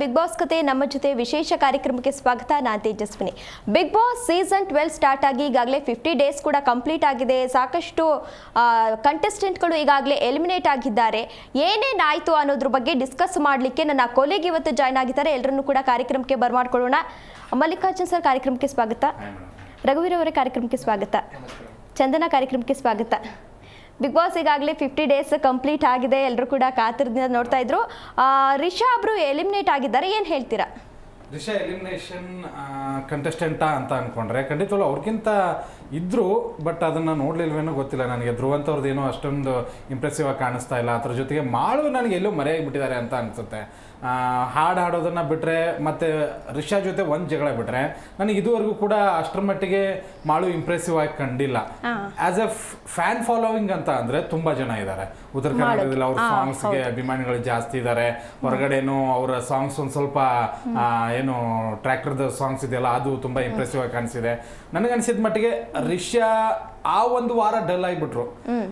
Big boss ಕತೆ ನಮ್ಮ ಜೊತೆ ವಿಶೇಷ ಕಾರ್ಯಕ್ರಮಕ್ಕೆ ಸ್ವಾಗತ. ನಾನು Tejaswini. Big boss season twelve start ಆಗಿ ಈಗಾಗಲೇ ಫಿಫ್ಟಿ ಡೇಸ್ ಕೂಡ ಕಂಪ್ಲೀಟ್ ಆಗಿದೆ. ಸಾಕಷ್ಟು ಕಂಟೆಸ್ಟೆಂಟ್ಗಳು ಈಗಾಗಲೇ ಎಲಿಮಿನೇಟ್ ಆಗಿದ್ದಾರೆ. ಏನೇನಾಯಿತು ಅನ್ನೋದ್ರ ಬಗ್ಗೆ ಡಿಸ್ಕಸ್ ಮಾಡಲಿಕ್ಕೆ ನನ್ನ ಕೊಲೆಗೆ ಇವತ್ತು ಜಾಯ್ನ್ ಆಗಿದ್ದಾರೆ. ಎಲ್ಲರನ್ನೂ ಕೂಡ ಕಾರ್ಯಕ್ರಮಕ್ಕೆ ಬರ್ಮಾಡ್ಕೊಳ್ಳೋಣ. ಮಲ್ಲಿಕಾರ್ಜುನ್ ಸರ್ ಕಾರ್ಯಕ್ರಮಕ್ಕೆ ಸ್ವಾಗತ. ರಘುವೀರ್ ಅವರ ಕಾರ್ಯಕ್ರಮಕ್ಕೆ ಸ್ವಾಗತ. ಚಂದನ ಕಾರ್ಯಕ್ರಮಕ್ಕೆ ಸ್ವಾಗತ. ಬಿಗ್ ಬಾಸ್ ಈಗಾಗಲೇ ಫಿಫ್ಟಿ ಡೇಸ್ ಕಂಪ್ಲೀಟ್ ಆಗಿದೆ. ಎಲ್ಲರೂ ಕೂಡ ಕಾತರದಿಂದ ನೋಡ್ತಾ ಇದ್ರು. ರಿಷಾ ಅವರು ಎಲಿಮಿನೇಟ್ ಆಗಿದ್ದಾರೆ. ಏನು ಹೇಳ್ತೀರಾ? ರಿಷಾ ಎಲಿಮಿನೇಷನ್ ಕಂಟೆಸ್ಟೆಂಟಾ ಅಂತ ಅನ್ಕೊಂಡ್ರೆ ಖಂಡಿತವಾಗ್ಲೂ ಅವ್ರಿಗಿಂತ ಇದ್ರು ಬಟ್ ಅದನ್ನ ನೋಡ್ಲಿಲ್ವೇನೋ ಗೊತ್ತಿಲ್ಲ ನನಗೆ. ಧ್ರುವಂತವ್ರದ್ದು ಏನೋ ಅಷ್ಟೊಂದು ಇಂಪ್ರೆಸಿವ್ ಆಗಿ ಕಾಣಿಸ್ತಾ ಇಲ್ಲ. ಅದ್ರ ಜೊತೆಗೆ ಮಾಳು ನನಗೆ ಎಲ್ಲೂ ಮರೆಯಾಗಿ ಬಿಟ್ಟಿದ್ದಾರೆ ಅಂತ ಅನ್ಸುತ್ತೆ. ಹಾಡು ಹಾಡೋದನ್ನು ಬಿಟ್ರೆ ಮತ್ತೆ ರಿಷಾ ಜೊತೆ ಒಂದು ಜಗಳ ಬಿಟ್ರೆ ನನಗೆ ಇದುವರೆಗೂ ಕೂಡ ಅಷ್ಟರ ಮಟ್ಟಿಗೆ ಮಾಳು ಇಂಪ್ರೆಸಿವ್ ಆಗಿ ಕಂಡಿಲ್ಲ. ಆಸ್ ಎ ಫ್ಯಾನ್ ಫಾಲೋವಿಂಗ್ ಅಂತ ಅಂದರೆ ತುಂಬಾ ಜನ ಇದ್ದಾರೆ ಉತ್ತರ ಕರ್ನಾಟಕದಲ್ಲಿ ಅವ್ರ ಸಾಂಗ್ಸ್ಗೆ ಅಭಿಮಾನಿಗಳು ಜಾಸ್ತಿ ಇದ್ದಾರೆ ಹೊರಗಡೆನು ಅವರ ಸಾಂಗ್ಸ್ ಒಂದು ಸ್ವಲ್ಪ ಏನು ಟ್ರ್ಯಾಕ್ಟರ್ದ ಸಾಂಗ್ಸ್ ಇದೆಯಲ್ಲ ಅದು ತುಂಬಾ ಇಂಪ್ರೆಸಿವ್ ಆಗಿ ಕಾಣಿಸಿದೆ. ನನಗನ್ಸಿದ ಮಟ್ಟಿಗೆ ರಿಷಾ ಆ ಒಂದು ವಾರ ಡಲ್ ಆಗಿಬಿಟ್ರು.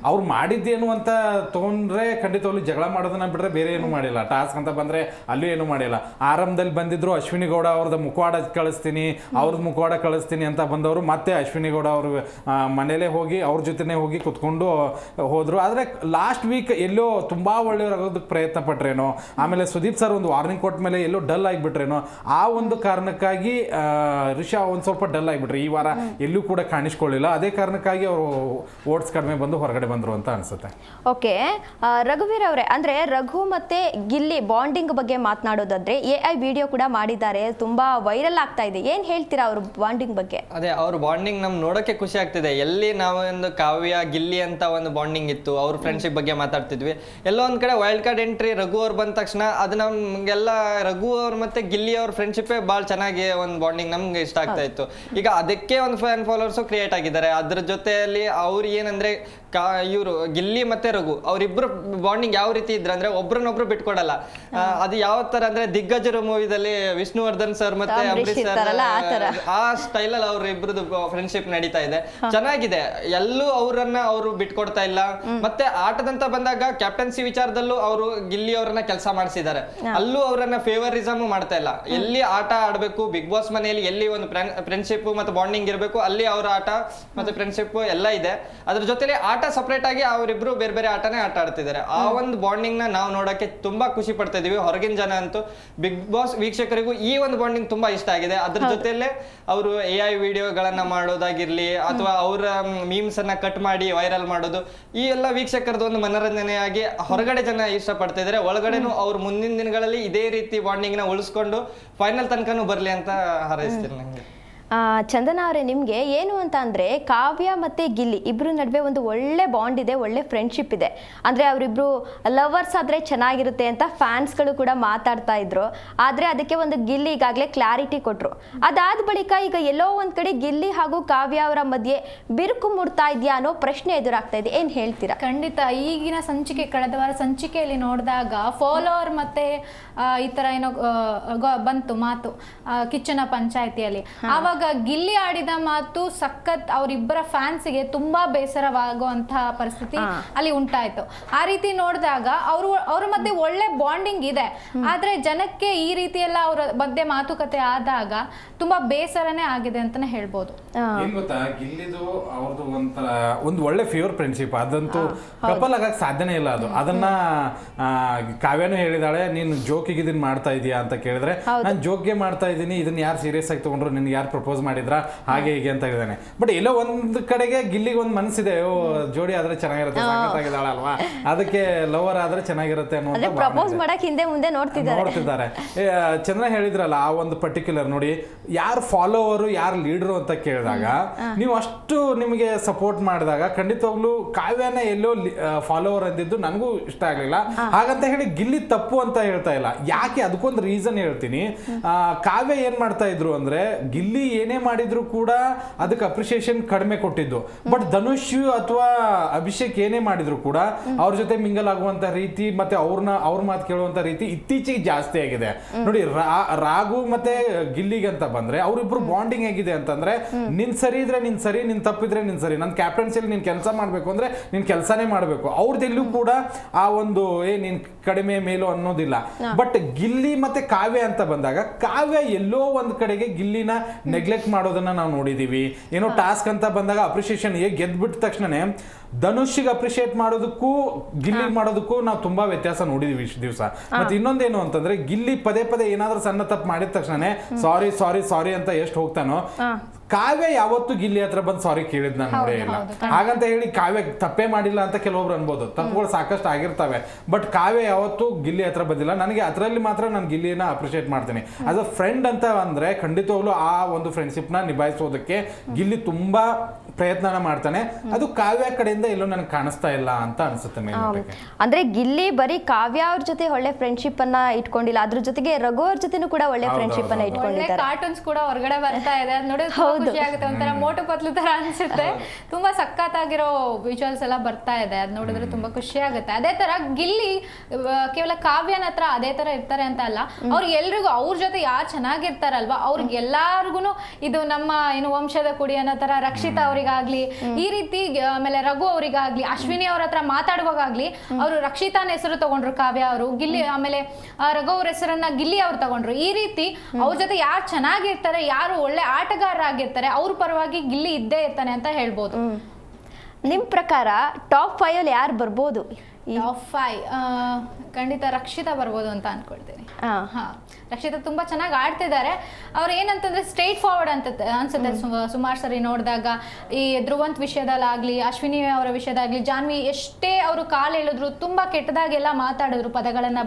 ಅವ್ರು ಮಾಡಿದ್ದೇನು ಅಂತ ತಗೊಂಡ್ರೆ ಖಂಡಿತವಾಗ್ಲು ಜಗಳ ಮಾಡೋದನ್ನ ಬಿಟ್ರೆ ಬೇರೆ ಏನು ಮಾಡಿಲ್ಲ. ಟಾಸ್ಕ್ ಅಂತ ಬಂದ್ರೆ ಅಲ್ಲೂ ಏನು ಮಾಡಿಲ್ಲ. ಆರಂಭದಲ್ಲಿ ಬಂದಿದ್ರು ಅಶ್ವಿನಿ ಗೌಡ ಅವ್ರದ್ದು ಮುಖವಾಡ ಕಳಿಸ್ತೀನಿ, ಅವ್ರದ್ದು ಮುಖವಾಡ ಕಳಿಸ್ತೀನಿ ಅಂತ ಬಂದವರು ಮತ್ತೆ ಅಶ್ವಿನಿ ಗೌಡ ಅವರು ಮನೇಲೆ ಹೋಗಿ ಅವ್ರ ಜೊತೆನೇ ಹೋಗಿ ಕುತ್ಕೊಂಡು ಹೋದ್ರು. ಆದ್ರೆ ಲಾಸ್ಟ್ ವೀಕ್ ಎಲ್ಲೋ ತುಂಬಾ ಒಳ್ಳೆಯವರಾಗೋದಕ್ಕೆ ಪ್ರಯತ್ನ ಪಟ್ರೇನೋ, ಆಮೇಲೆ ಸುದೀಪ್ ಸರ್ ಒಂದು ವಾರ್ನಿಂಗ್ ಕೊಟ್ಟ ಮೇಲೆ ಎಲ್ಲೋ ಡಲ್ ಆಗಿಬಿಟ್ರೇನೋ, ಆ ಒಂದು ಕಾರಣಕ್ಕಾಗಿ ರಿಷಾ ಒಂದು ಸ್ವಲ್ಪ ಡಲ್ ಆಗಿಬಿಟ್ರಿ. ಈ ವಾರ ಎಲ್ಲೂ ಕೂಡ ಕಾಣಿಸ್ಕೊಳ್ಳಿಲ್ಲ. ಅದೇ ಕಾರಣಕ್ಕಾಗಿ ಅವರು ಓಟ್ಸ್ ಕಡಿಮೆ ಬಂದು ಹೊರಗಡೆ ಬಂದರು ಅಂತ ಅನ್ಸುತ್ತೆ. ಓಕೆ ರಘುವೀರ್ ಅವರೇ ಅಂದ್ರೆ ರಘು ಮತ್ತೆ ಗಿಲ್ಲಿ ಬಾಂಡಿಂಗ್ ಬಗ್ಗೆ ಮಾತನಾಡೋದಾದ್ರೆ ಎ ಐ ವಿಡಿಯೋ ಕೂಡ ಮಾಡಿದ್ದಾರೆ ತುಂಬಾ ವೈರಲ್ ಆಗ್ತಾ ಇದೆ. ಏನು ಹೇಳ್ತೀರಾ ಅವ್ರ ಬಾಂಡಿಂಗ್ ಬಗ್ಗೆ? ಅದೇ ಅವ್ರ ಬಾಂಡಿಂಗ್ ನಮ್ಗೆ ನೋಡೋಕ್ಕೆ ಖುಷಿ ಆಗ್ತಿದೆ. ಎಲ್ಲಿ ನಾವು ಒಂದು ಕಾವ್ಯ ಗಿಲ್ಲಿ ಅಂತ ಒಂದು ಬಾಂಡಿಂಗ್ ಇತ್ತು ಅವ್ರ ಫ್ರೆಂಡ್ಶಿಪ್ ಬಗ್ಗೆ ಮಾತಾಡ್ತಿದ್ವಿ. ಎಲ್ಲೋ ಒಂದು ಕಡೆ ವೈಲ್ಡ್ ಕಾರ್ಡ್ ಎಂಟ್ರಿ ರಘು ಅವ್ರು ಬಂದ ತಕ್ಷಣ ಅದು ನಮಗೆಲ್ಲ ರಘು ಅವ್ರ ಮತ್ತೆ ಗಿಲ್ಲಿ ಅವ್ರ ಫ್ರೆಂಡ್ಶಿಪ್ಪೇ ಭಾಳ ಚೆನ್ನಾಗಿ ಒಂದು ಬಾಂಡಿಂಗ್ ನಮ್ಗೆ ಇಷ್ಟ ಆಗ್ತಾ ಇತ್ತು. ಈಗ ಅದಕ್ಕೆ ಒಂದು ಫ್ಯಾನ್ ಫಾಲೋವರ್ಸು ಕ್ರಿಯೇಟ್ ಆಗಿದ್ದಾರೆ. ಅದ್ರ ಜೊತೆಯಲ್ಲಿ ಅವ್ರು ಏನಂದ್ರೆ ಕಾ ಇವರು ಗಿಲ್ಲಿ ಮತ್ತೆ ರಘು ಅವರಿಬ್ರು ಬಾಂಡಿಂಗ್ ಯಾವ ರೀತಿ ಇದ್ರೆ ಅಂದ್ರೆ ಒಬ್ರನ್ನೊಬ್ರು ಬಿಟ್ಕೊಡಲ್ಲ. ಅದು ಯಾವ ತರ ಅಂದ್ರೆ ದಿಗ್ಗಜರು ಮೂವಿದಲ್ಲಿ ವಿಷ್ಣುವರ್ಧನ್ ಸರ್ ಮತ್ತೆ ಅಂಬರೀಷ್ ಸರ್ ಆ ತರ. ಆ ಸ್ಟೈಲ್ ಅಲ್ಲಿ ಅವ್ರ ಇಬ್ರದ್ದು ಫ್ರೆಂಡ್ಶಿಪ್ ನಡೀತಾ ಇದೆ. ಚೆನ್ನಾಗಿದೆ. ಎಲ್ಲೂ ಅವರನ್ನ ಅವರು ಬಿಟ್ಕೊಡ್ತಾ ಇಲ್ಲ. ಮತ್ತೆ ಆಟದಂತ ಬಂದಾಗ ಕ್ಯಾಪ್ಟನ್ಸಿ ವಿಚಾರದಲ್ಲೂ ಅವರು ಗಿಲ್ಲಿ ಅವರನ್ನ ಕೆಲಸ ಮಾಡಿಸಿದ್ದಾರೆ. ಅಲ್ಲೂ ಅವರನ್ನ ಫೇವರಿಸಮ್ ಮಾಡ್ತಾ ಇಲ್ಲ. ಎಲ್ಲಿ ಆಟ ಆಡ್ಬೇಕು ಬಿಗ್ ಬಾಸ್ ಮನೆಯಲ್ಲಿ ಎಲ್ಲಿ ಒಂದು ಫ್ರೆಂಡ್ಶಿಪ್ ಮತ್ತೆ ಬಾಂಡಿಂಗ್ ಇರಬೇಕು ಅಲ್ಲಿ ಅವರ ಆಟ ಮತ್ತೆ ಫ್ರೆಂಡ್ಶಿಪ್ ಎಲ್ಲ ಇದೆ. ಅದ್ರ ಜೊತೆಲಿ ಆಟ ಸಪ್ರೇಟ್ ಆಗಿ ಅವರಿಬ್ರು ಬೇರೆ ಬೇರೆ ಆಟನೇ ಆಟ ಆಡ್ತಿದ್ದಾರೆ. ಆ ಒಂದು ಬಾಂಡಿಂಗ್ನ ನಾವು ನೋಡಕ್ಕೆ ತುಂಬಾ ಖುಷಿ ಪಡ್ತಾ ಇದೀವಿ ಹೊರಗಿನ ಜನ ಅಂತೂ ಬಿಗ್ ಬಾಸ್ ವೀಕ್ಷಕರಿಗೂ ಈ ಒಂದು ಬಾಂಡಿಂಗ್ ತುಂಬಾ ಇಷ್ಟ ಆಗಿದೆ. ಅದ್ರ ಜೊತೆಲೆ ಅವರು ಎ ಐ ವಿಡಿಯೋಗಳನ್ನ ಮಾಡೋದಾಗಿರ್ಲಿ ಅಥವಾ ಅವರ ಮೀಮ್ಸ್ ಅನ್ನ ಕಟ್ ಮಾಡಿ ವೈರಲ್ ಮಾಡೋದು ಈ ಎಲ್ಲ ವೀಕ್ಷಕರದ ಒಂದು ಮನರಂಜನೆಯಾಗಿ ಹೊರಗಡೆ ಜನ ಇಷ್ಟಪಡ್ತಾ ಇದ್ದಾರೆ ಒಳಗಡೆನೂ ಅವ್ರ ಮುಂದಿನ ದಿನಗಳಲ್ಲಿ ಇದೇ ರೀತಿ ಬಾಂಡಿಂಗ್ನ ಉಳಿಸ್ಕೊಂಡು ಫೈನಲ್ ತನಕನೂ ಬರ್ಲಿ ಅಂತ ಹಾರೈಸ್ತೀನಿ ನಂಗೆ. ಚಂದನ ಅವರೇ ನಿಮಗೆ ಏನು ಅಂತ ಅಂದರೆ ಕಾವ್ಯ ಮತ್ತು ಗಿಲ್ಲಿ ಇಬ್ಬರ ನಡುವೆ ಒಂದು ಒಳ್ಳೆ ಬಾಂಡ್ ಇದೆ ಒಳ್ಳೆ ಫ್ರೆಂಡ್ಶಿಪ್ ಇದೆ. ಅಂದರೆ ಅವರಿಬ್ಬರು ಲವರ್ಸ್ ಆದರೆ ಚೆನ್ನಾಗಿರುತ್ತೆ ಅಂತ ಫ್ಯಾನ್ಸ್ಗಳು ಕೂಡ ಮಾತಾಡ್ತಾ ಇದ್ರು. ಆದರೆ ಅದಕ್ಕೆ ಒಂದು ಗಿಲ್ಲಿ ಈಗಾಗಲೇ ಕ್ಲಾರಿಟಿ ಕೊಟ್ಟರು ಅದಾದ ಬಳಿಕ ಈಗ ಎಲ್ಲೋ ಒಂದು ಕಡೆ ಗಿಲ್ಲಿ ಹಾಗೂ ಕಾವ್ಯ ಅವರ ಮಧ್ಯೆ ಬಿರುಕು ಮುಡ್ತಾ ಇದೆಯಾ ಅನ್ನೋ ಪ್ರಶ್ನೆ ಎದುರಾಗ್ತಾ ಇದೆ. ಏನು ಹೇಳ್ತೀರಾ? ಖಂಡಿತ. ಈಗಿನ ಸಂಚಿಕೆ ಕಳೆದ ವಾರ ಸಂಚಿಕೆಯಲ್ಲಿ ನೋಡಿದಾಗ ಫಾಲೋವರ್ ಮತ್ತೆ ಈ ತರ ಏನೋ ಬಂತು ಮಾತು ಕಿಚ್ಚನ ಪಂಚಾಯತಿಯಲ್ಲಿ. ಆವಾಗ ಗಿಲ್ಲಿ ಆಡಿದ ಮಾತು ಸಖತ್ ಅವರಿಬ್ಬರ ಫ್ಯಾನ್ಸಿಗೆ ತುಂಬಾ ಬೇಸರವಾಗುವಂತಹ ಪರಿಸ್ಥಿತಿ ಅಲ್ಲಿ ಉಂಟಾಯ್ತು. ಆ ರೀತಿ ನೋಡಿದಾಗ ಅವರು ಅವ್ರ ಮಧ್ಯೆ ಒಳ್ಳೆ ಬಾಂಡಿಂಗ್ ಇದೆ. ಆದ್ರೆ ಜನಕ್ಕೆ ಈ ರೀತಿ ಎಲ್ಲ ಅವರ ಮಧ್ಯೆ ಮಾತುಕತೆ ಆದಾಗ ತುಂಬಾ ಬೇಸರನೇ ಆಗಿದೆ ಅಂತಾನೆ ಹೇಳ್ಬೋದು. ಏನ್ ಗೊತ್ತಾ? ಗಿಲ್ಲಿದು ಅವ್ರದ್ದು ಒಂಥರ ಒಂದು ಒಳ್ಳೆ ಫೇವರ್ ಫ್ರೆಂಡ್ಶಿಪ್ ಅದಂತೂ ಕಪಲ್ ಆಗಕ್ ಸಾಧ್ಯನೇ ಇಲ್ಲ ಅದು. ಅದನ್ನ ಆ, ಕಾವ್ಯನೂ ಹೇಳಿದಾಳೆ ನೀನು ಜೋಕಿಗೆ ಇದನ್ನ ಮಾಡ್ತಾ ಇದೀಯಾ ಅಂತ ಕೇಳಿದ್ರೆ ನಾನು ಜೋಕ್ಗೆ ಮಾಡ್ತಾ ಇದ್ದೀನಿ ಇದನ್ನ ಯಾರು ಸೀರಿಯಸ್ ಆಗಿ ತಗೊಂಡ್ರು ನಿನ್ಗೆ ಯಾರು ಪ್ರಪೋಸ್ ಮಾಡಿದ್ರ? ಹಾಗೆ ಹೀಗೆ ಅಂತ ಹೇಳಿದಾನೆ. ಬಟ್ ಎಲ್ಲೋ ಒಂದ್ ಕಡೆಗೆ ಗಿಲ್ಲಿಗೆ ಒಂದ್ ಮನಸ್ಸಿದೆ ಓ ಜೋಡಿ ಆದ್ರೆ ಚೆನ್ನಾಗಿರುತ್ತೆ ಅಲ್ವಾ? ಅದಕ್ಕೆ ಲವರ್ ಆದ್ರೆ ಚೆನ್ನಾಗಿರುತ್ತೆ ಪ್ರಪೋಸ್ ಮಾಡಕ್ ಹಿಂದೆ ಮುಂದೆ ನೋಡ್ತಿದ್ದಾರೆ. ನೋಡ್ತಿದ್ದಾರೆ. ಚಂದ್ರ ಹೇಳಿದ್ರಲ್ಲ ಆ ಒಂದು ಪರ್ಟಿಕ್ಯುಲರ್ ನೋಡಿ ಯಾರು ಫಾಲೋವರ್ ಯಾರು ಲೀಡರ್ ಅಂತ ಕೇಳಿದಾಗ ನೀವು ಅಷ್ಟು ನಿಮಗೆ ಸಪೋರ್ಟ್ ಮಾಡಿದಾಗ ಖಂಡಿತವಾಗ್ಲೂ ಕಾವ್ಯನ ಎಲ್ಲೋ ಫಾಲೋವರ್ ಅಂದಿದ್ದು ನನಗೂ ಇಷ್ಟ ಆಗ್ಲಿಲ್ಲ. ಹಾಗಂತ ಹೇಳಿ ಗಿಲ್ಲಿ ತಪ್ಪು ಅಂತ ಹೇಳ್ತಾ ಇಲ್ಲ. ಯಾಕೆ ಅದಕ್ಕೊಂದು ರೀಸನ್ ಹೇಳ್ತೀನಿ. ಆ, ಕಾವ್ಯ ಏನ್ ಮಾಡ್ತಾ ಇದ್ರು ಅಂದ್ರೆ ಗಿಲ್ಲಿ ಏನೇ ಮಾಡಿದ್ರು ಕೂಡ ಅದಕ್ಕೆ ಅಪ್ರಿಸಿಯೇಷನ್ ಕಡಿಮೆ ಕೊಟ್ಟಿದ್ದು. ಬಟ್ ಧನುಷ್ ಅಥವಾ ಅಭಿಷೇಕ್ ಏನೇ ಮಾಡಿದ್ರು ಕೂಡ ಅವ್ರ ಜೊತೆ ಮಿಂಗಲ್ ಆಗುವಂತ ರೀತಿ ಮತ್ತೆ ಅವ್ರನ್ನ ಅವ್ರ ಮಾತು ಕೇಳುವಂತ ರೀತಿ ಇತ್ತೀಚೆಗೆ ಜಾಸ್ತಿ ಆಗಿದೆ. ನೋಡಿ ರಾಗು ರಾಘು ಮತ್ತೆ ಗಿಲ್ಲಿಗೆ ಅಂತ ಬಂದ್ರೆ ಅವ್ರಿಬ್ರು ಬಾಂಡಿಂಗ್ ಆಗಿದೆ ಅಂತಂದ್ರೆ ನಿನ್ ಸರಿ ಇದ್ರೆ ನಿನ್ ಸರಿ ನಿನ್ ತಪ್ಪಿದ್ರೆ ನಿನ್ ಸರಿ. ನನ್ ಕ್ಯಾಪ್ಟನ್ಸಿಯಲ್ಲಿ ನೀನ್ ಕೆಲಸ ಮಾಡ್ಬೇಕು ಅಂದ್ರೆ ನೀನ್ ಕೆಲಸನೇ ಮಾಡ್ಬೇಕು. ಅವ್ರದ್ದೆಲ್ಲೂ ಕೂಡ ಆ ಒಂದು ಏ ನಿನ್ ಕಡಿಮೆ ಮೇಲೋ ಅನ್ನೋದಿಲ್ಲ. ಬಟ್ ಗಿಲ್ಲಿ ಮತ್ತೆ ಕಾವ್ಯ ಅಂತ ಬಂದಾಗ ಕಾವ್ಯ ಎಲ್ಲೋ ಒಂದ್ ಕಡೆಗೆ ಗಿಲ್ಲಿನ ನೆಗ್ಲೆಕ್ಟ್ ಮಾಡೋದನ್ನ ನಾವು ನೋಡಿದೀವಿ. ಏನೋ ಟಾಸ್ಕ್ ಅಂತ ಬಂದಾಗ ಅಪ್ರಿಷಿಯೇಷನ್ ಹೇಗೆ ಗೆದ್ಬಿಟ್ಟ ತಕ್ಷಣನೇ ಧನುಷ್ಗೆ ಅಪ್ರಿಷಿಯೇಟ್ ಮಾಡೋದಕ್ಕೂ ಗಿಲ್ಲಿ ಮಾಡೋದಕ್ಕೂ ನಾವು ತುಂಬಾ ವ್ಯತ್ಯಾಸ ನೋಡಿದೀವಿ ಇಷ್ಟು ದಿವಸ. ಮತ್ತೆ ಇನ್ನೊಂದೇನು ಅಂತಂದ್ರೆ ಗಿಲ್ಲಿ ಪದೇ ಪದೇ ಏನಾದ್ರೂ ಸಣ್ಣ ತಪ್ಪು ಮಾಡಿದ ತಕ್ಷಣನೇ ಸಾರಿ ಸಾರಿ ಸಾರಿ ಅಂತ ಎಷ್ಟು ಹೋಗ್ತಾನೋ. ಕಾವ್ಯ ಯಾವತ್ತು ಗಿಲ್ಲಿ ಹತ್ರ ಬಂದು ಸಾರಿ ಕೇಳಿದ್ ನಾನು ನೋಡೇ ಇಲ್ಲ. ಹಾಗಂತ ಹೇಳಿ ಕಾವ್ಯ ತಪ್ಪೇ ಮಾಡಿಲ್ಲ ಅಂತ ಕೆಲವೊಬ್ರು ಅನ್ಬೋದು. ತಪ್ಪುಗಳು ಸಾಕಷ್ಟು ಆಗಿರ್ತವೆ. ಬಟ್ ಕಾವ್ಯ ಯಾವತ್ತು ಗಿಲ್ಲಿ ಹತ್ರ ಬಂದಿಲ್ಲ. ನನಗೆ ಅದರಲ್ಲಿ ಮಾತ್ರ ನಾನು ಗಿಲ್ಲಿನ ಅಪ್ರಿಶಿಯೇಟ್ ಮಾಡ್ತೀನಿ. ಆಸ್ ಅ ಫ್ರೆಂಡ್ ಅಂತ ಅಂದ್ರೆ ಖಂಡಿತವಾಗ್ಲೂ ಆ ಒಂದು ಫ್ರೆಂಡ್ಶಿಪ್ನ ನಿಭಾಯಿಸೋದಕ್ಕೆ ಗಿಲ್ಲಿ ತುಂಬಾ ಪ್ರಯತ್ನನ ಮಾಡ್ತಾನೆ. ಅದು ಕಾವ್ಯ ಕಡೆಯಿಂದ ಎಲ್ಲೂ ನನಗೆ ಕಾಣಿಸ್ತಾ ಇಲ್ಲ ಅಂತ ಅನ್ಸುತ್ತೆ ಅಂದ್ರೆ ಗಿಲ್ಲಿ ಬರೀ ಕಾವ್ಯ ಅವ್ರ ಜೊತೆ ಒಳ್ಳೆ ಫ್ರೆಂಡ್ಶಿಪ್ ಅನ್ನ ಇಟ್ಕೊಂಡಿಲ್ಲ. ಅದ್ರ ಜೊತೆಗೆ ರಘು ಅವ್ರ ಜೊತೆನೂ ಕೂಡ ಒಳ್ಳೆ ಫ್ರೆಂಡ್ಶಿಪ್ ಅನ್ನ. ಇಟ್ಕೊಂಡಿದ್ದಾರೆ. ಕಾರ್ಟೂನ್ಸ್ ಕೂಡ ಹೊರಗಡೆ ಬರ್ತಾ ಇದೆ. ಹೌದು. ಖುಷಿ ಆಗುತ್ತೆ ಒಂಥರ ಮೋಟು ಪತ್ಲು ತರ ಅನ್ಸುತ್ತೆ. ತುಂಬಾ ಸಖತ್ತಾಗಿರೋ ವಿಜುವಲ್ಸ್ ಎಲ್ಲ ಬರ್ತಾ ಇದೆ. ಅದ್ ನೋಡಿದ್ರೆ ತುಂಬಾ ಖುಷಿ ಆಗುತ್ತೆ. ಅದೇ ತರ ಗಿಲ್ಲಿ ಕೇವಲ ಕಾವ್ಯನ ಹತ್ರ ಅದೇ ತರ ಇರ್ತಾರೆ ಅಂತ ಅಲ್ಲ ಅವ್ರಿಗೆ ಎಲ್ರಿಗೂ ಅವ್ರ ಜೊತೆ ಯಾರು ಚೆನ್ನಾಗಿರ್ತಾರಲ್ವಾ ಅವ್ರಿಗೆ ಎಲ್ಲಾರ್ಗು ಇದು ನಮ್ಮ ಏನು ವಂಶದ ಕುಡಿ ಅನ್ನೋ ತರ ರಕ್ಷಿತಾ ಅವರಿಗಾಗ್ಲಿ ಈ ರೀತಿ ಆಮೇಲೆ ರಘು ಅವರಿಗಾಗ್ಲಿ ಅಶ್ವಿನಿ ಅವ್ರ ಹತ್ರ ಮಾತಾಡುವಾಗ್ಲಿ ಅವರು ರಕ್ಷಿತಾನ ಹೆಸರು ತಗೊಂಡ್ರು ಕಾವ್ಯ ಅವರು ಗಿಲ್ಲಿ ಆಮೇಲೆ ಆ, ರಘು ಅವ್ರ ಹೆಸರನ್ನ ಗಿಲ್ಲಿ ಅವ್ರು ತಗೊಂಡ್ರು. ಈ ರೀತಿ ಅವ್ರ ಜೊತೆ ಯಾರು ಚೆನ್ನಾಗಿರ್ತಾರೆ ಯಾರು ಒಳ್ಳೆ ಆಟಗಾರರಾಗಿರ್ತಾರೆ ಅವ್ರ ಪರವಾಗಿ ಗಿಲ್ಲಿ ಇದ್ದೇ ಇರ್ತಾನೆ ಅಂತ ಹೇಳ್ಬೋದು. ನಿಮ್ ಪ್ರಕಾರ ಟಾಪ್ ಫೈವ್ ಅಲ್ಲಿ ಯಾರು ಬರ್ಬೋದು? ಟಾಪ್ ಫೈವ್ ಖಂಡಿತ ರಕ್ಷಿತಾ ಬರ್ಬೋದು ಅಂತ ಅನ್ಕೊಳ್ತೀನಿ. ಹಾ. ಹಾ ರಕ್ಷಿತಾ ತುಂಬಾ ಚೆನ್ನಾಗಿ ಆಡ್ತಿದ್ದಾರೆ. ಅವ್ರು ಏನಂತಂದ್ರೆ ಸ್ಟ್ರೈಟ್ ಫಾರ್ವರ್ಡ್ ಅಂತ ಅನ್ಸುತ್ತೆ ಸುಮಾರು ಸರಿ ನೋಡಿದಾಗ. ಈ ಧ್ರುವಂತ್ ವಿಷಯದಲ್ಲಾಗ್ಲಿ ಅಶ್ವಿನಿ ಅವರ ವಿಷಯದಾಗ್ಲಿ ಜಾನ್ವಿ ಎಷ್ಟೇ ಅವರು ಕಾಲ್ ಹೇಳಿದ್ರು ತುಂಬಾ ಕೆಟ್ಟದಾಗೆಲ್ಲ ಮಾತಾಡಿದ್ರು ಪದಗಳನ್ನ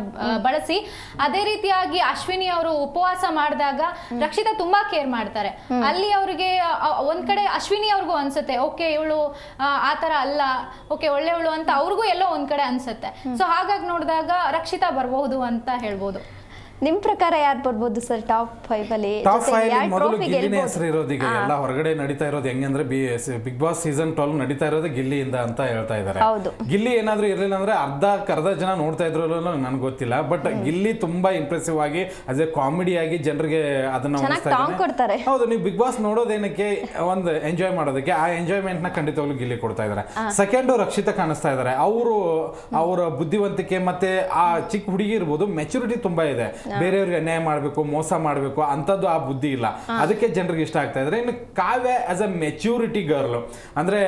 ಬಳಸಿ. ಅದೇ ರೀತಿಯಾಗಿ ಅಶ್ವಿನಿ ಅವರು ಉಪವಾಸ ಮಾಡಿದಾಗ ರಕ್ಷಿತಾ ತುಂಬಾ ಕೇರ್ ಮಾಡ್ತಾರೆ. ಅಲ್ಲಿ ಅವ್ರಿಗೆ ಒಂದ್ ಕಡೆ ಅಶ್ವಿನಿ ಅವ್ರಿಗೂ ಅನ್ಸುತ್ತೆ ಓಕೆ ಇವಳು ಆ ತರ ಅಲ್ಲ ಓಕೆ ಒಳ್ಳೆಯವಳು ಅಂತ ಅವ್ರಿಗೂ ಎಲ್ಲೋ ಒಂದ್ ಕಡೆ ಅನ್ಸುತ್ತೆ. ಸೊ ಹಾಗಾಗಿ ನೋಡಿದಾಗ ರಕ್ಷಿತಾ ಬರಬಹುದು ಅಂತ ಹೇಳ್ಬೋದು. ನಿಮ್ ಪ್ರಕಾರ ಯಾರು ಬರ್ಬೋದು ಸರ್ ಟಾಪ್ ಫೈವ್ ಅಲ್ಲಿ? ಟಾಪ್ ಫೈವ್ ಮೊದಲು ಗಿಲ್ಲಿನ? ಹೆಸರು ಇರೋದು ಈಗ ಎಲ್ಲ ಹೊರಗಡೆ ನಡೀತಾ ಇರೋದು ಹೆಂಗಂದ್ರೆ b Bigg Boss season twelve ನಡೀತಾ ಇರೋದು ಗಿಲ್ಲಿಯಿಂದ ಅಂತ ಹೇಳ್ತಾ ಇದ್ದಾರೆ ಹೌದು. ಗಿಲ್ಲಿ ಏನಾದ್ರೂ ಇರಲಿಲ್ಲ ಅಂದ್ರೆ ಅರ್ಧ ಅರ್ಧ ಜನ ನೋಡ್ತಾ ಇದ್ರು ನನ್ಗೆ ಗೊತ್ತಿಲ್ಲ. ಬಟ್ ಗಿಲ್ಲಿ ತುಂಬಾ ಇಂಪ್ರೆಸಿವ್ ಆಗಿ ಅದೇ ಕಾಮಿಡಿ ಆಗಿ ಜನರಿಗೆ ಅದನ್ನ. ಹೌದು ನೀವು ಬಿಗ್ ಬಾಸ್ ನೋಡೋದೇನಕ್ಕೆ ಒಂದು ಎಂಜಾಯ್ ಮಾಡೋದಕ್ಕೆ ಆ ಎಂಜಾಯ್ಮೆಂಟ್ನ ಖಂಡಿತವಾಗ್ಲೂ ಗಿಲ್ಲಿ ಕೊಡ್ತಾ ಇದ್ದಾರೆ ಸೆಕೆಂಡ್ ರಕ್ಷಿತ ಕಾಣಿಸ್ತಾ ಇದ್ದಾರೆ ಅವರು ಅವರ ಬುದ್ಧಿವಂತಿಕೆ ಮತ್ತೆ ಆ ಚಿಕ್ಕ ಹುಡುಗಿ ಇರ್ಬೋದು ಮೆಚುರಿಟಿ ತುಂಬಾ ಇದೆ. ಬೇರೆಯವ್ರಿಗೆ ಅನ್ಯಾಯ ಮಾಡಬೇಕು ಮೋಸ ಮಾಡಬೇಕು ಅಂತದ್ದು ಆ ಬುದ್ಧಿ ಇಲ್ಲ. ಅದಕ್ಕೆ ಜನರಿಗೆ ಇಷ್ಟ ಆಗ್ತಾ ಇದ್ರೆ ಇನ್ನು Kavya as a maturity girl ಅಂದ್ರೆ